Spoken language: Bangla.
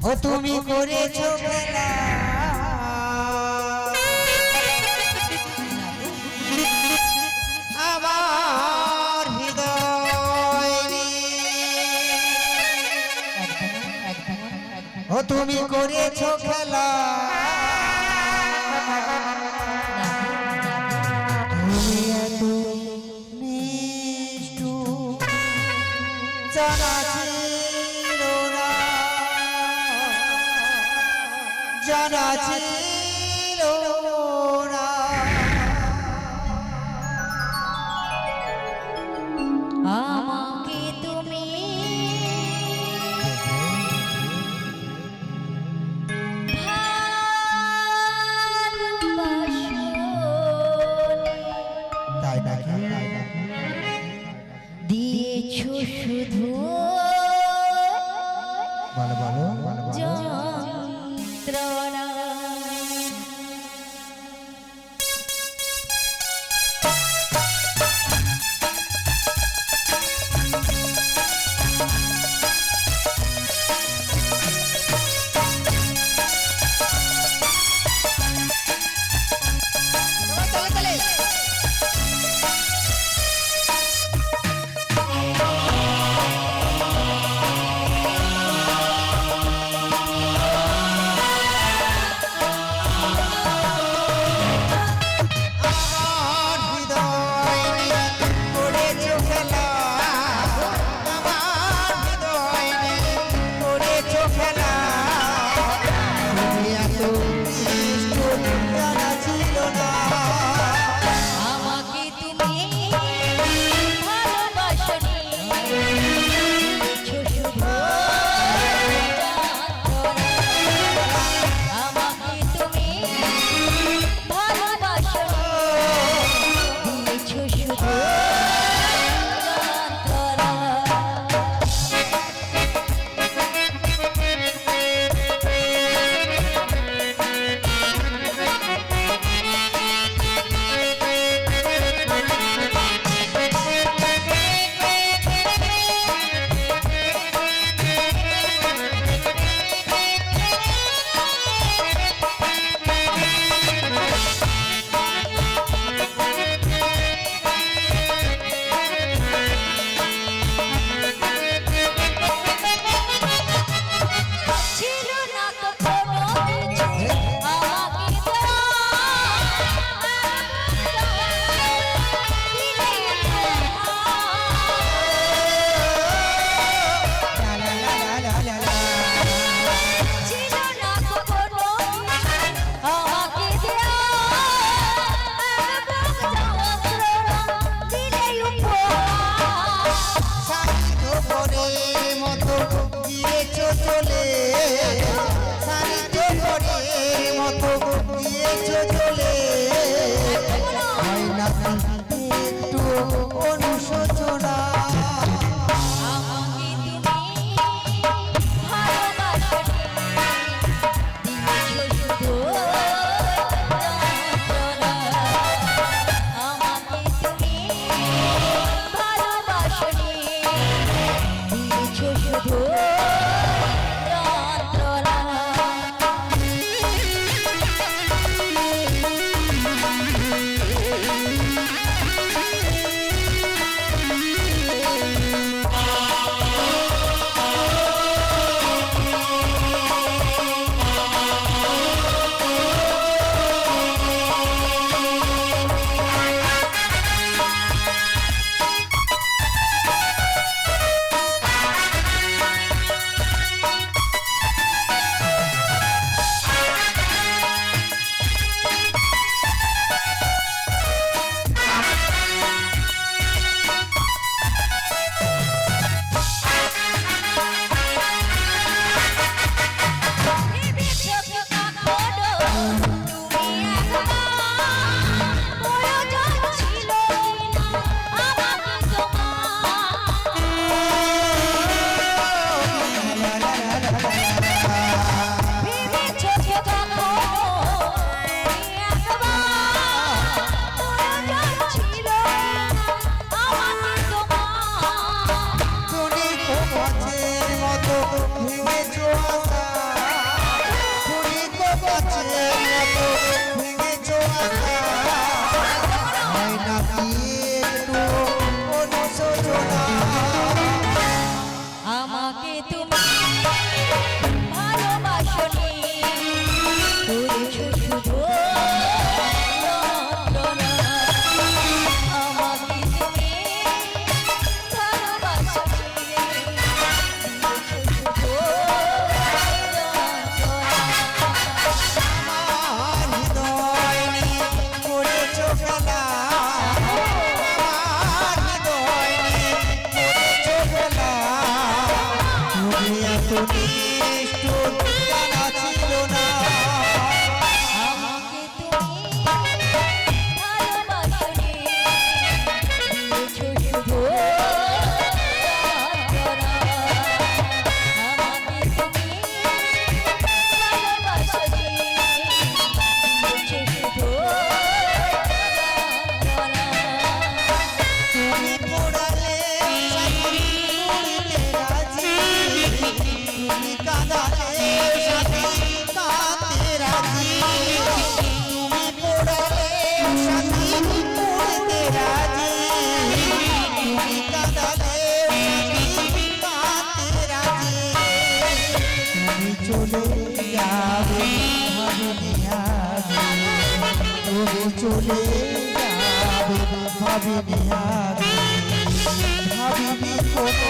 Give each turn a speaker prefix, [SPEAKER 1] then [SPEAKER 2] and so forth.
[SPEAKER 1] ও তুমি করেছ আমার হৃদয় ও তুমি করেছ খেলা। জানা ছিল না।
[SPEAKER 2] আমাকে তুমি দিয়েছ শুধু
[SPEAKER 1] বলো ಮಿತ್ರಣ তুমি চলে
[SPEAKER 2] যাবে ভাবিনি আগে ভাবিনি কোনো